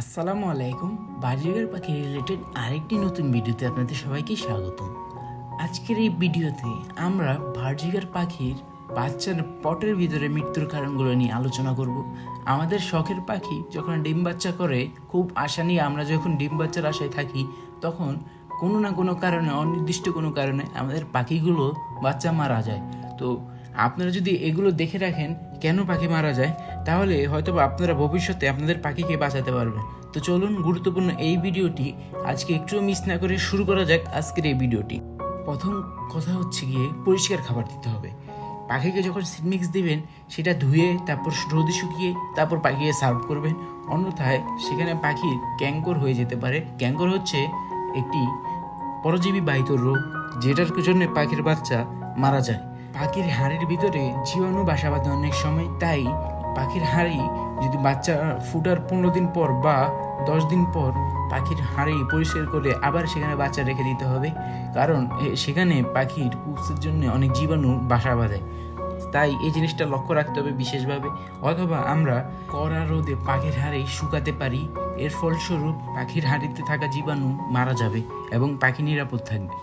আসসালামু আলাইকুম। বাজিগার পাখি রিলেটেড আরেকটি নতুন ভিডিওতে আপনাদের সবাইকে স্বাগতম। আজকের এই ভিডিওতে আমরা ভার্জিগার পাখির বাচ্চার পটের ভিতরে মৃত্যুর কারণগুলো নিয়ে আলোচনা করব। আমাদের শখের পাখি যখন ডিম বাচ্চা করে, খুব আশা নিয়ে আমরা যখন ডিম বাচ্চার আশায় থাকি, তখন কোনো না কোনো কারণে, অনির্দিষ্ট কোনো কারণে আমাদের পাখিগুলো বাচ্চা মারা যায়। তো আপনারা যদি এগুলো দেখে রাখেন কেন পাখি মারা যায়, তাহলে হয়তো আপনারা ভবিষ্যতে আপনাদের পাখিকে বাঁচাতে পারবেন। তো চলুন, গুরুত্বপূর্ণ এই ভিডিওটি আজকে একটু মিস না করে শুরু করা যাক আজকের এই ভিডিওটি। প্রথম কথা হচ্ছে গিয়ে পরিষ্কার খাবার দিতে হবে। পাখিকে যখন সিডমিক্স দিবেন, সেটা ধুয়ে, তারপর রোদে শুকিয়ে, তারপর পাখিকে সার্ভ করবেন। অন্যথায় সেখানে পাখির ক্যাঙ্কর হয়ে যেতে পারে। ক্যাঙ্কর হচ্ছে একটি পরজীবী বাহিত রোগ, যেটার জন্য পাখির বাচ্চা মারা যায়। পাখির হাড়ের ভিতরে জীবাণু বাসা বাঁধে অনেক সময়, তাই পাখির হাড়ি যদি বাচ্চা ফুটার পনেরো দিন পর বা দশ দিন পর পাখির হাড়ি পরিষ্কার করে আবার সেখানে বাচ্চা রেখে দিতে হবে। কারণ সেখানে পাখির পুষের জন্য অনেক জীবাণু বাসা বাঁধে। তাই এই জিনিসটা লক্ষ্য রাখতে হবে বিশেষভাবে। অথবা আমরা কড়া রোদে পাখির হাড়ি শুকাতে পারি, এর ফলস্বরূপ পাখির হাড়িতে থাকা জীবাণু মারা যাবে এবং পাখি নিরাপদ থাকবে।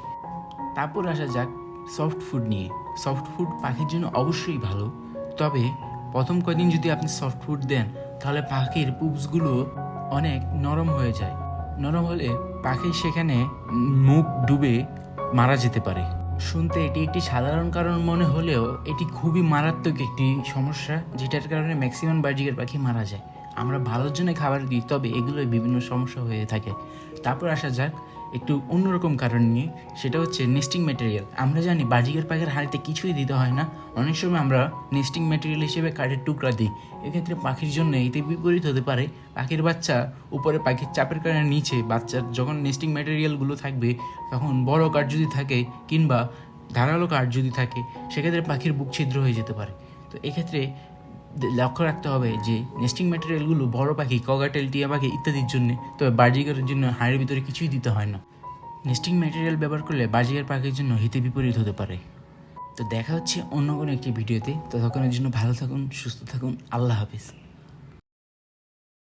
তারপর আসা যাক সফট ফুড নিয়ে। সফট ফুড পাখির জন্য অবশ্যই ভালো। তবে প্রথম কদিন যদি আপনি সফট ফুড দেন, তাহলে পাখির পুপসগুলো অনেক নরম হয়ে যায়। নরম হলে পাখি সেখানে মুখ ডুবে মারা যেতে পারে। শুনতে এটি একটি সাধারণ কারণ মনে হলেও এটি খুবই মারাত্মক একটি সমস্যা, যেটার কারণে ম্যাক্সিমাম বার্জিকের পাখি মারা যায়। আমরা ভালোর জন্য খাবার দিই, তবে এগুলোই বিভিন্ন সমস্যা হয়ে থাকে। তারপর আসা যাক, একটু অন্যরকম কারণ নিয়ে, সেটা হচ্ছে নেস্টিং ম্যাটেরিয়াল আমরা জানি বাজিকের পাখির হাড়িতে কিছুই দিতে হয় না। অনেক সময় আমরা নেস্টিং ম্যাটেরিয়াল হিসেবে কাঠের টুকরা দিই। এক্ষেত্রে পাখির জন্য এতে বিপরীত হতে পারে। পাখির বাচ্চা উপরে পাখির চাপের কারণে নিচে, বাচ্চার যখন নেস্টিং ম্যাটেরিয়ালগুলো থাকবে, তখন বড় কাঠ যদি থাকে কিংবা ধারালো কাঠ যদি থাকে, সেক্ষেত্রে পাখির বুক ছিদ্র হয়ে যেতে পারে। তো এক্ষেত্রে লক্ষ্য রাখতে হবে যে নেস্টিং ম্যাটেরিয়ালগুলো বড় পাখি কগাটেল টিয়া পাখি ইত্যাদির জন্য, তবে বাজিকারের জন্য হাড়ের ভিতরে কিছুই দিতে হয় না। নেস্টিং ম্যাটেরিয়াল ব্যবহার করলে বাজিকার পাখির জন্য হিতে বিপরীত হতে পারে। তো দেখা হচ্ছে অন্য কোনো একটি ভিডিওতে। ততক্ষণের জন্য ভালো থাকুন, সুস্থ থাকুন, আল্লাহ হাফিজ।